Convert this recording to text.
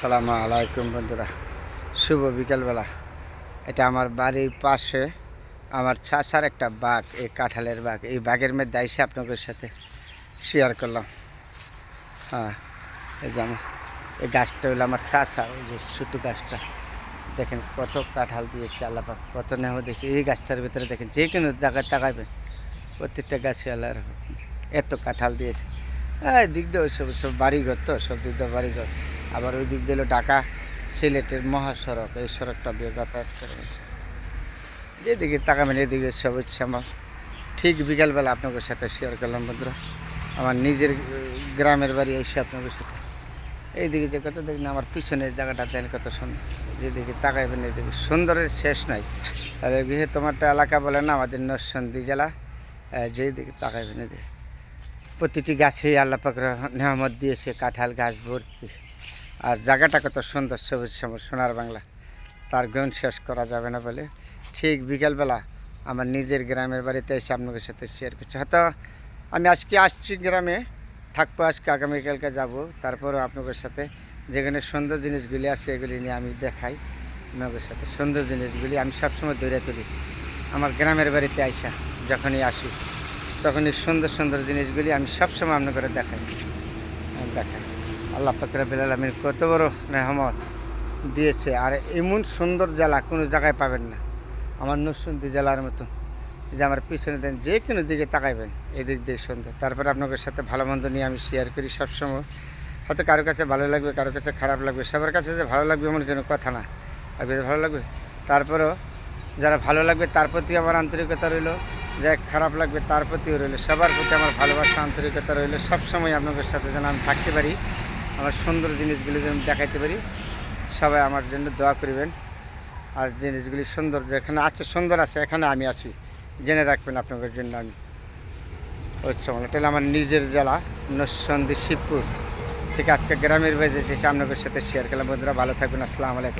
সালামু আলাইকুম বন্ধুরা। শুভ বিকালবেলা। এটা আমার বাড়ির পাশে আমার চাষার একটা বাঘ, এই কাঁঠালের বাঘ। এই বাঘের মধ্যে এসে আপনাদের সাথে শেয়ার করলাম। হ্যাঁ এই যে আমার এই গাছটা হলো আমার চাষা ওই যে ছোটো গাছটা। দেখেন কত কাঁঠাল দিয়েছে আল্লাহ পাক, কত নেহ দেখি এই গাছটার ভিতরে দেখেন, যে কোনো জায়গায় তাকাবেন প্রত্যেকটা গাছে আল্লাহ এত কাঁঠাল দিয়েছে। হ্যাঁ দিক দিয়ে সব সব বাড়িঘর তো, সব দিক দিয়ে বাড়িঘর। আবার ওই দিক দিয়ে হলো ঢাকা সিলেটের মহাসড়ক। এই সড়কটা দিয়ে যাতায়াত করে যেদিকে তাকাবেন এদিকে সব হচ্ছে আমার ঠিক বিকালবেলা আপনাদের সাথে শেয়ার করলাম বন্ধুরা। আমার নিজের গ্রামের বাড়ি এসে আপনাদের সাথে। এইদিকে যে কত দেখুন আমার পিছনের জায়গাটা দেন কত সুন্দর। যেদিকে তাকাইবেন এদিকে সুন্দরের শেষ নাই। আর গৃহে তোমারটা এলাকা বলে না, আমাদের নরসন্দী জেলা। যেদিকে তাকাইবেন এদিকে। প্রতিটি গাছে আল্লাহ পাকরা নেহামত দিয়েছে, কাঁঠাল গাছ ভর্তি। আর জায়গাটা কত সুন্দর সবুজ শ্যামল সোনার বাংলা। তার গুণ শেষ করা যাবে না বলে। ঠিক বিকালবেলা আমার নিজের গ্রামের বাড়িতে এসে আপনাদের সাথে শেয়ার করছি। হয়তো আমি আজকে আসছি গ্রামে, থাকব আজকে, আগামীকালকে যাব। তারপরেও আপনাদের সাথে যেখানে সুন্দর জিনিসগুলি আছে, এগুলি নিয়ে আমি দেখাই। আপনাদের সাথে সুন্দর জিনিসগুলি আমি সবসময় ধরে তুলি। আমার গ্রামের বাড়িতে আইসা যখনই আসি, তখনই সুন্দর সুন্দর জিনিসগুলি আমি সবসময় আপনাদের দেখাই। দেখাই। আল্লাহ পাকরা বিলাল আমিন কত বড় নেহমত দিয়েছে। আর এমন সুন্দর জেলা কোনো জায়গায় পাবেন না। আমার নসুন্দি জেলার মতো। যে আমার পিছনে দেন, যে কোনো দিকে তাকাইবেন, এদিক দিয়ে সুন্দর তারপরে আপনাদের সাথে ভালো মন্দ নিয়ে আমি শেয়ার করি সবসময়। হয়তো কারও কাছে ভালো লাগবে, কারও কাছে খারাপ লাগবে, সবার কাছে যে ভালো লাগবে এমন কোনো কথা না। যদি ভালো লাগবে, তারপরেও যারা ভালো লাগবে, তার প্রতি আমার আন্তরিকতা রইল। যা খারাপ লাগবে, তার প্রতিও রইল। সবার প্রতি আমার ভালোবাসা, আন্তরিকতা রইল। সবসময় আপনাদের সাথে যেন আমি থাকতে পারি। আমার সুন্দর জিনিসগুলি যেন দেখাইতে পারি, সবাই আমার জন্য দোয়া করিবেন। আর জিনিসগুলি সুন্দর যেখানে আছে, সুন্দর আছে, এখানে আমি আছি। জেনে রাখবেন আপনাদের জন্য আমি। আচ্ছা এটা হলো আমার নিজের জেলা নসন্দি শিবপুর। থেকে আজকে গ্রামের বাড়িতে এসেছি আপনাদের সাথে শেয়ার করলাম। বন্ধুরা, ভালো থাকবেন। আসসালামু আলাইকুম।